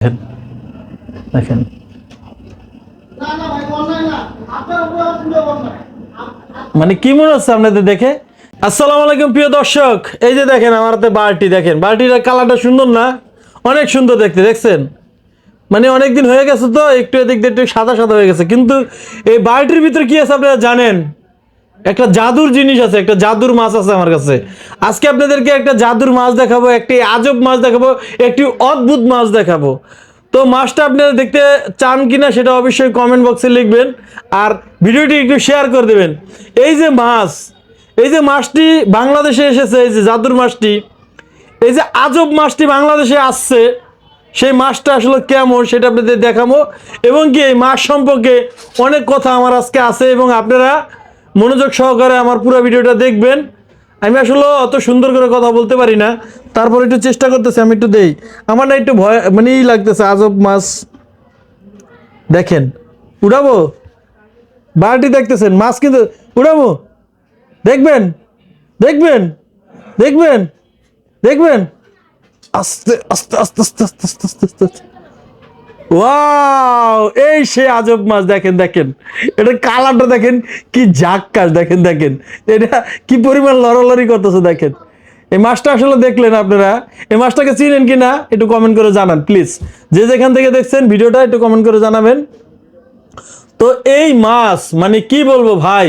দেখেন। দেখেন। মানে কি মনে হচ্ছে আপনাদের দেখে? আসসালামু আলাইকুম, প্রিয় দর্শক। এই যে দেখেন, আমার হাতে বালতি দেখেন। বালতির কালারটা সুন্দর না? অনেক সুন্দর দেখতে, দেখছেন? মানে অনেক দিন হয়ে গেছে তো, একটু এদিক দিয়ে একটু সাদা সাদা হয়ে গেছে। কিন্তু এই বালতির ভিতরে কি আছে আপনারা জানেন? একটা জাদুর জিনিস আছে, একটা জাদুর মাছ আছে আমার কাছে। আজকে আপনাদেরকে একটা জাদুর মাছ দেখাবো, একটি আজব মাছ দেখাবো, একটি অদ্ভুত মাছ দেখাবো। তো মাছটা আপনারা দেখতে চান কিনা সেটা অবশ্যই কমেন্ট বক্সে লিখবেন আর ভিডিওটি একটু শেয়ার করে দেবেন। এই যে মাছ, এই যে মাছটি বাংলাদেশে এসেছে, এই যে জাদুর মাছটি, এই যে আজব মাছটি বাংলাদেশে আসছে, সেই মাছটা আসলে কেমন সেটা আপনাদের দেখাবো। এবং কি এই মাছ সম্পর্কে অনেক কথা আমার আজকে আছে এবং আপনারা মনোযোগ সহকারে আমার পুরো ভিডিওটা দেখবেন। আমি আসলে অত সুন্দর করে কথা বলতে পারি না। তারপর একটু চেষ্টা করতেছি, আমি একটু দেই। আমার না একটু ভয় মানে ই লাগতেছে, আজব মাছ। দেখেন, উড়াবো? বালতি দেখতেছেন, মাছ কিন্তু, উড়াবো? দেখবেন? দেখবেন? দেখবেন? দেখবেন? আস্তে আস্তে আস্তে আস্তে আস্তে আস্তে আস্তে। আস্তে ওয়াও এই সে আজব মাছ, দেখেন দেখেন। এটা কালারটা দেখেন, কি ঝাক্কাস দেখেন দেখেন। এটা কি পরিমাণ লড়ালড়ি করতেছে, দেখেন। এই মাছটা আসলে দেখলেন আপনারা। এই মাছটাকে চিনেন কি না একটু কমেন্ট করে জানান প্লিজ যে যেখান থেকে দেখছেন ভিডিওটা, একটু কমেন্ট করে জানাবেন। তো এই মাছ মানে কি বলব ভাই?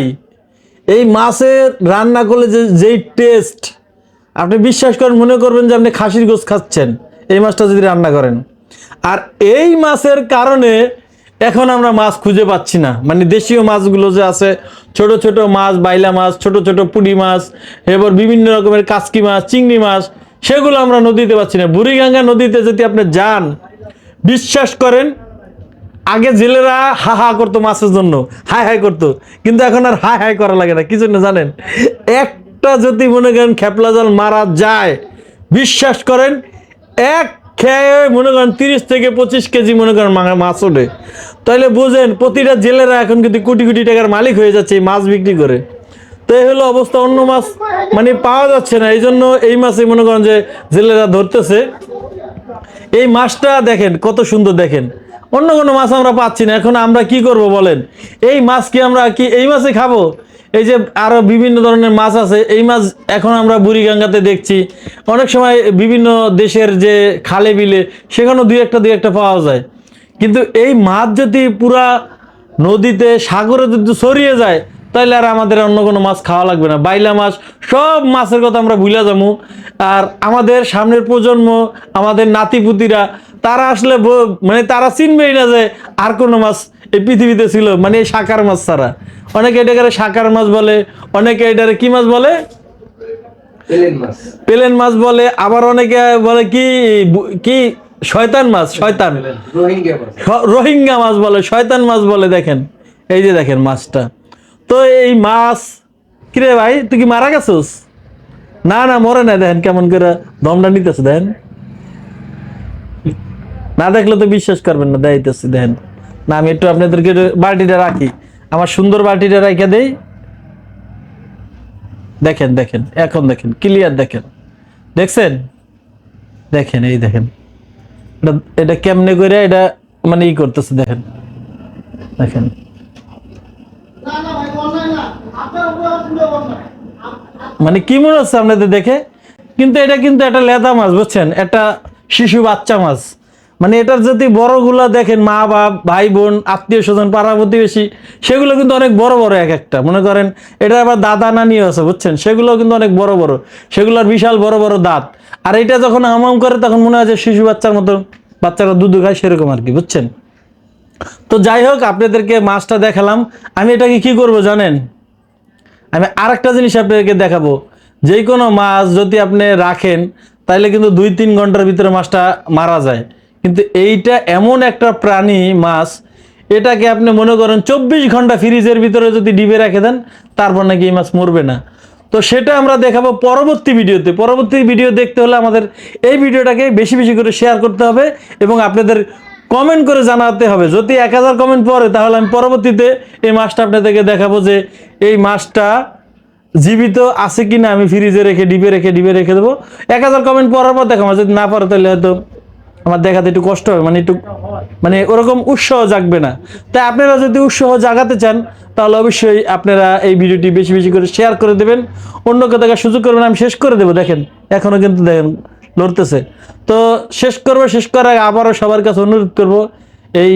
এই মাছের রান্না করলে যে, যেই টেস্ট আপনি বিশ্বাস করেন, মনে করবেন যে আপনি খাসির গোস খাচ্ছেন। এই মাছটা যদি রান্না করেন। আর এই মাছের কারণে এখন আমরা মাছ খুঁজে পাচ্ছি না। মানে দেশীয় মাছগুলো যে আছে, ছোট ছোট মাছ, বাইলা মাছ, ছোট ছোট পুঁটি মাছ এবার বিভিন্ন রকমের কাসকি মাছ, চিংড়ি মাছ, সেগুলো আমরা নদীতে পাচ্ছি না। বুড়িগঙ্গা নদীতে যদি আপনি যান, বিশ্বাস করেন, আগে জেলেরা হা হা করতো মাছের জন্য, হাই হাই করতো। কিন্তু এখন আর হাই হাই করা লাগে না, কি জন্য জানেন? একটা যদি মনে করেন খেপলা জাল মারা যায়, বিশ্বাস করেন, এক খেয়ে মনে করেন তিরিশ থেকে পঁচিশ কেজি মনে করেন মাছ ওঠে। তাহলে বুঝেন, প্রতিটা জেলেরা এখন কিন্তু কোটি কোটি টাকার মালিক হয়ে যাচ্ছে এই মাছ বিক্রি করে। তো এই হলো অবস্থা, অন্য মাছ মানে পাওয়া যাচ্ছে না। এই জন্য এই মাছে মনে করেন যে জেলেরা ধরতেছে। এই মাছটা দেখেন, কত সুন্দর দেখেন। অন্য কোনো মাছ আমরা পাচ্ছি না। এখন আমরা কি করব বলেন? এই মাছ কি আমরা কি এই মাছে খাব? এই যে আরও বিভিন্ন ধরনের মাছ আছে, এই মাছ এখন আমরা বুড়িগঙ্গাতে দেখছি। অনেক সময় বিভিন্ন দেশের যে খালে বিলে, সেখানেও দুই একটা দুই একটা পাওয়া যায়। কিন্তু এই মাছ যদি পুরা নদীতে, সাগরে যদি ছড়িয়ে যায় তাহলে আর আমাদের অন্য কোনো মাছ খাওয়া লাগবে না। বাইলা মাছ সব মাছের কথা আমরা ভুলে যাব। আর আমাদের সামনের প্রজন্ম আমাদের নাতিপুতিরা তারা আসলে মানে তারা চিনবেই না যে আর কোনো মাছ এই পৃথিবীতে ছিল মানে এই সাকার মাছ ছাড়া। অনেকে এটাকে সাকার মাছ বলে অনেকে এটারে কি মাছ বলে? প্লেন মাছ। বলে আবার অনেকে বলে কি কি শয়তান মাছ শয়তান। রোহিঙ্গা মাছ বলে শয়তান মাছ বলে দেখেন। এই যে দেখেন মাছটা। তো এই মাছ, কিরে ভাই, তুই কি মারা গেছিস? না না, মরে না দেখেন কেমন করে দমটা নিতেছে, দেখেন। না দেখলে তো বিশ্বাস করবেন না, দেখাইতেছি, দেখেন। না, আমি একটু আপনাদেরকে বালতিটা রাখি। আমার সুন্দর বালতিটা রেখে দেই। দেখেন দেখেন, এখন দেখেন ক্লিয়ার দেখেন। দেখছেন? দেখেন, এই দেখেন। এটা এটা কেমনে করে এটা মানে ই করতেছে, দেখেন। দেখেন না না ভাই বন্যায় না আপনার উপরে পুরো বন্যায় মানে কি মনে হচ্ছে আপনাদের দেখে? কিন্তু এটা কিন্তু একটা লেদা মাছ, বুঝছেন? একটা শিশু বাচ্চা মাছ। মানে এটার যদি বড়গুলা দেখেন, মা, বাপ, ভাই, বোন, আত্মীয় স্বজন, পাড়া প্রতিবেশী, সেগুলো কিন্তু অনেক বড় বড় এক একটা। মনে করেন, এটা আবার দাদা নানিও আছে, বুঝছেন? সেগুলো কিন্তু অনেক বড় বড়। সেগুলোর বিশাল বড় বড় দাঁত। আর এটা যখন হামাম করে, তখন মনে হয় শিশু বাচ্চার মতো, বাচ্চারা দুধ খায় সেরকম আর কি, বুঝছেন? তো যাই হোক, আপনাদেরকে মাছটা দেখালাম। আমি এটাকে কি করব জানেন? আমি আরেকটা জিনিস আপনাদেরকে দেখাবো। যে কোনো মাছ যদি আপনি রাখেন তাহলে কিন্তু দুই তিন ঘণ্টার ভিতরে মাছটা মারা যায়। কিন্তু এইটা এমন একটা প্রাণী মাছ, এটাকে আপনি মনে করেন চব্বিশ ঘণ্টা ফ্রিজের ভিতরে যদি ডিবে রেখে দেন, তারপর নাকি এই মাছ মরবে না। তো সেটা আমরা দেখাবো পরবর্তী ভিডিওতে। পরবর্তী ভিডিও দেখতে হলে আমাদের এই ভিডিওটাকে বেশি বেশি করে শেয়ার করতে হবে এবং আপনাদের কমেন্ট করে জানাতে হবে। যদি এক হাজার কমেন্ট পড়ে, তাহলে আমি পরবর্তীতে এই মাছটা আপনাদেরকে দেখাবো যে এই মাছটা জীবিত আছে কিনা আমি ফ্রিজে রেখে ডিবে রেখে ডিবে রেখে দেবো। এক হাজার কমেন্ট পড়ার পর দেখাবো যদি না পারে তাহলে হয়তো আমার দেখাতে একটু কষ্ট হবে মানে একটু মানে ওরকম উৎসাহ জাগবে না। তাই আপনারা যদি উৎসাহ জাগাতে চান, তাহলে অবশ্যই আপনারা এই ভিডিওটি বেশি বেশি করে শেয়ার করে দেবেন। অন্যকে দেখার সুযোগ করবেন, আমি শেষ করে দেবো, দেখেন। এখনও কিন্তু দেখেন লড়তেছে তো শেষ করব, শেষ করার আগে আবারও সবার কাছে অনুরোধ করব, এই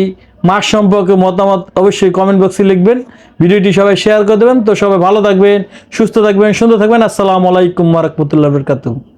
মাস সম্পর্কে মতামত অবশ্যই কমেন্ট বক্সে লিখবেন। ভিডিওটি সবাই শেয়ার করে দেবেন। তো সবাই ভালো থাকবেন, সুস্থ থাকবেন, সুন্দর থাকবেন। আসসালামু আলাইকুম মারকমতুল্লাহ বরকাতুহ।